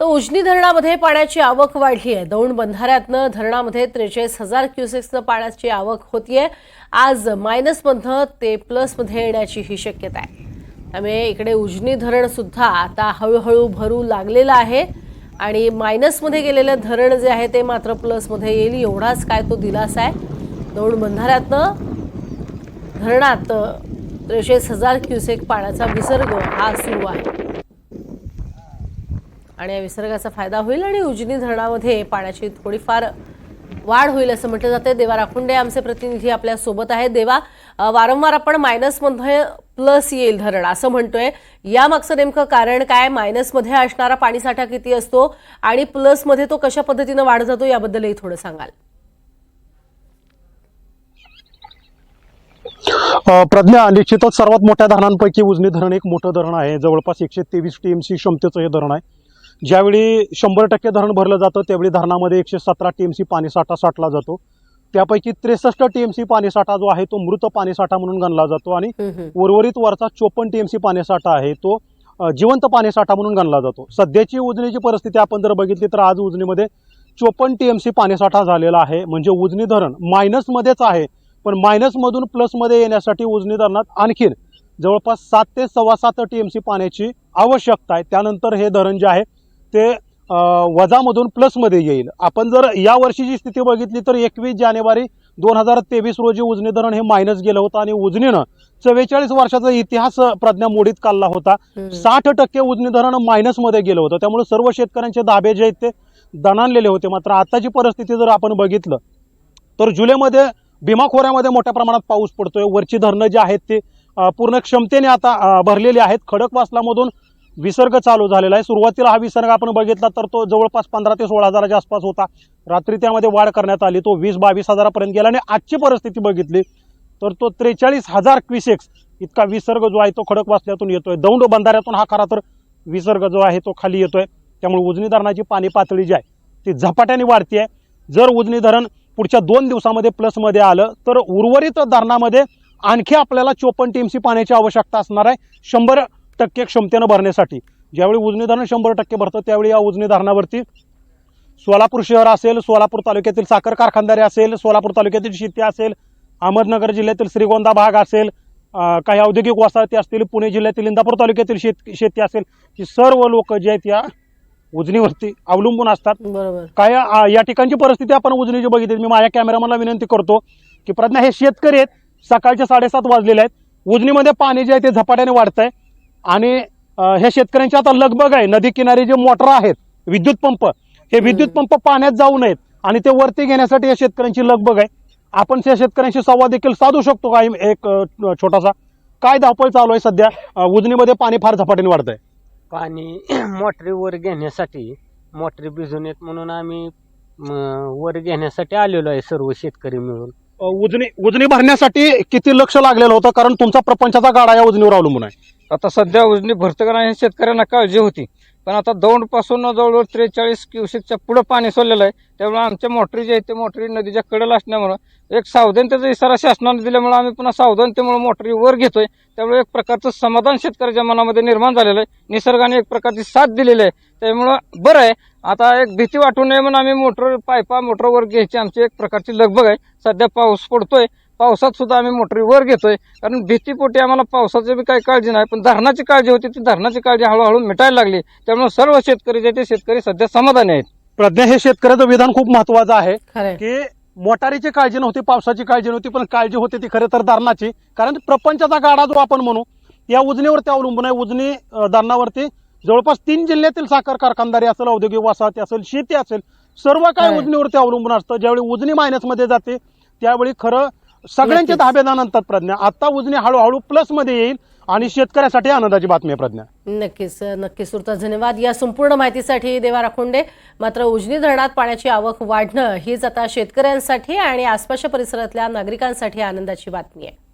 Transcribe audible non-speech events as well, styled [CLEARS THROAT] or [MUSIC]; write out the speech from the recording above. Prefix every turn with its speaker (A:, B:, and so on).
A: तर उजनी धरणामध्ये पाण्याची आवक वाढली आहे. दौंड बंधाऱ्यातनं धरणामध्ये त्रेचाळीस हजार क्युसेक्सनं पाण्याची आवक होतीये. आज मायनसमधनं ते प्लसमध्ये येण्याची ही शक्यता आहे. त्यामुळे इकडे उजनी धरण सुद्धा आता हळूहळू भरू लागलेलं आहे. आणि मायनसमध्ये गेलेलं धरण जे आहे ते मात्र प्लसमध्ये येईल एवढाच काय तो दिलासा आहे. दौंड बंधाऱ्यातनं धरणात त्रेचाळीस हजार क्युसेक पाण्याचा विसर्ग हा सुरू आहे. आणि या विसर्गाचा फायदा होईल आणि उजनी धरणामध्ये पाण्याची थोडीफार वाढ होईल असं म्हटलं जाते देवा राखुंडे आमचे प्रतिनिधी आपल्यासोबत आहेत. देवा वारंवार आपण मायनसमध्ये प्लस येईल धरण असं म्हणतोय. यामागचं नेमकं कारण काय? मायनसमध्ये असणारा पाणीसाठा किती असतो? आणि प्लसमध्ये तो कशा पद्धतीनं वाढ जातो याबद्दलही थोडं सांगाल.
B: प्रज्ञा निश्चितच सर्वात मोठ्या धरणांपैकी उजनी धरण एक मोठं धरण आहे. जवळपास एकशे तेवीस टीएमसी क्षमतेचं हे धरण आहे. ज्यावेळी शंभर टक्के धरण भरलं जातं त्यावेळी धरणामध्ये एकशे सतरा टीएमसी पाणीसाठा साठला जातो. त्यापैकी त्रेसष्ट टीएमसी पाणीसाठा जो आहे तो मृत पाणीसाठा म्हणून गणला जातो आणि. उर्वरित वरचा चोपन्न टीएमसी पाणीसाठा आहे तो जिवंत पाणीसाठा म्हणून गणला जातो. सध्याची उजनीची परिस्थिती आपण जर बघितली तर आज उजनीमध्ये चोपन्न टीएमसी पाणीसाठा झालेला आहे. म्हणजे उजनी धरण मायनसमध्येच आहे पण मायनसमधून प्लसमध्ये येण्यासाठी उजनी धरणात आणखीन जवळपास सात ते सव्वा सात टीएमसी पाण्याची आवश्यकता आहे. त्यानंतर हे धरण जे आहे ते वजामधून प्लसमध्ये येईल. आपण जर या वर्षीची स्थिती बघितली तर एकवीस जानेवारी दोन हजार तेवीस रोजी उजनी धरण हे मायनस गेलं होतं आणि उजनीनं चव्वेचाळीस वर्षाचा इतिहास प्रज्ञा मोडीत काढला होता. साठ टक्के उजनी धरण मायनसमध्ये गेलं होतं. त्यामुळे सर्व शेतकऱ्यांचे धाबे जे आहेत ते दणाणलेले होते. मात्र आताची परिस्थिती जर आपण बघितलं तर जुलैमध्ये भीमा खोऱ्यामध्ये मोठ्या प्रमाणात पाऊस पडतोय. वरची धरणं जी आहेत ती पूर्ण क्षमतेने आता भरलेली आहेत. खडकवासलामधून विसर्ग चालू झालेला आहे. सुरुवातीला हा विसर्ग आपण बघितला तर तो जवळपास पंधरा ते सोळा हजाराच्या आसपास होता. रात्री त्यामध्ये वाढ करण्यात आली. तो वीस बावीस हजारापर्यंत गेला आणि आजची परिस्थिती बघितली तर तो त्रेचाळीस हजार क्विसेक्स इतका विसर्ग जो आहे तो खडकवासल्यातून येतोय. दौंड बंधाऱ्यातून हा खरा तर विसर्ग जो आहे तो खाली येतोय. त्यामुळे उजनी धरणाची पाणी पातळी जी आहे ती झपाट्याने वाढती आहे जर उजनी धरण पुढच्या दोन दिवसामध्ये प्लसमध्ये आलं तर उर्वरित धरणामध्ये आणखी आपल्याला चोपन्न टीएमसी पाण्याची आवश्यकता असणार आहे. शंभर टक्के क्षमतेनं भरण्यासाठी. ज्यावेळी उजनी धरण शंभर टक्के भरतं त्यावेळी या उजनी धरणावरती सोलापूर शहर असेल सोलापूर तालुक्यातील साखर कारखानदारी असेल सोलापूर तालुक्यातील शेती असेल अहमदनगर जिल्ह्यातील श्रीगोंदा भाग असेल काही औद्योगिक वसाहती असतील पुणे जिल्ह्यातील इंदापूर तालुक्यातील शेत शेती असेल ही सर्व लोक जे आहेत या उजनीवरती अवलंबून असतात.
A: बरोबर.
B: काय या ठिकाणची परिस्थिती आपण उजनीची बघितली मी माझ्या कॅमेरामॅनला विनंती करतो की प्रज्ञा हे शेतकरी आहेत सकाळचे साडेसात वाजलेले आहेत. उजनीमध्ये पाणी जे आहे ते झपाट्याने वाढत आहे आणि ह्या शेतकऱ्यांची आता लगबग आहे. नदी किनारी जे मोटर आहेत विद्युत पंप हे विद्युत पंप पाण्यात जाऊ नयेत आणि ते वरती घेण्यासाठी या शेतकऱ्यांची लगबग आहे. आपण त्या शेतकऱ्यांशी संवाद देखील साधू शकतो काही एक छोटासा. काय धावपळ चालू आहे सध्या? उजनीमध्ये पाणी फार झपाट्याने वाढत आहे
C: पाणी [CLEARS THROAT] मोटरीवर घेण्यासाठी मोटरी भिजून येत म्हणून आम्ही वर घेण्यासाठी आलेलो आहे सर्व शेतकरी मिळून.
B: उजनी उजनी भरण्यासाठी किती लक्ष लागलेलं होतं? कारण तुमचा प्रपंचाचा गाडा या उजनीवर अवलंबून आहे.
D: आता सध्या उजनी भरतं करण्याची शेतकऱ्यांना काळजी होती. पण आता दौंडपासून जवळजवळ त्रेचाळीस क्युसेकच्या पुढं पाणी सोडलेलं आहे. त्यामुळे आमच्या मोटरी जे आहे ते मोटरी नदीच्या कडेला असल्यामुळं एक सावधानतेचा इशारा शासनाने दिल्यामुळे आम्ही पुन्हा सावधानतेमुळे मोटरी वर घेतोय. त्यामुळे एक प्रकारचं समाधान शेतकऱ्याच्या मनामध्ये निर्माण झालेलं आहे. निसर्गाने एक प्रकारची साथ दिलेली आहे. त्यामुळं बरं आहे. आता एक भीती वाटू नये म्हणून आम्ही मोटर पायपा मोटरवर घ्यायची आमची एक प्रकारची लगबग आहे. सध्या पाऊस पडतोय. पावसात सुद्धा आम्ही मोटरी वर घेतोय. कारण भीतीपोटी आम्हाला पावसाची बी काही काळजी नाही पण धरणाची काळजी होती ती धरणाची काळजी हळूहळू मिटायला लागली. त्यामुळे सर्व शेतकरी जे ते शेतकरी सध्या समाधानी आहेत.
B: प्रज्ञा हे शेतकऱ्याचं विधान खूप महत्वाचं आहे की मोटारीची काळजी नव्हती पावसाची काळजी नव्हती पण काळजी होती ती खरं तर धरणाची. कारण प्रपंचाचा गाडा जो आपण म्हणू या उजनीवरती अवलंबून आहे. उजनी धरणावरती जवळपास तीन जिल्ह्यातील साखर कारखानदारी असेल औद्योगिक वसाहती असेल शेती असेल सर्व काय
A: होय.
B: उजनीवरती अवलंबून असतं. ज्यावेळी उजनी मायनसमध्ये जाते त्यावेळी खरं सगळ्यांचे
A: नक्कीच.
B: धाबेदान आणतात प्रज्ञा. आता उजनी हळूहळू प्लसमध्ये येईल आणि शेतकऱ्यासाठी आनंदाची बातमी आहे प्रज्ञा.
A: नक्कीच नक्कीच. सुरतात धन्यवाद. या संपूर्ण माहितीसाठी देवा राखोंडे मात्र उजनी धरणात पाण्याची आवक वाढणं हीच आता शेतकऱ्यांसाठी आणि आसपासच्या परिसरातल्या नागरिकांसाठी आनंदाची बातमी आहे.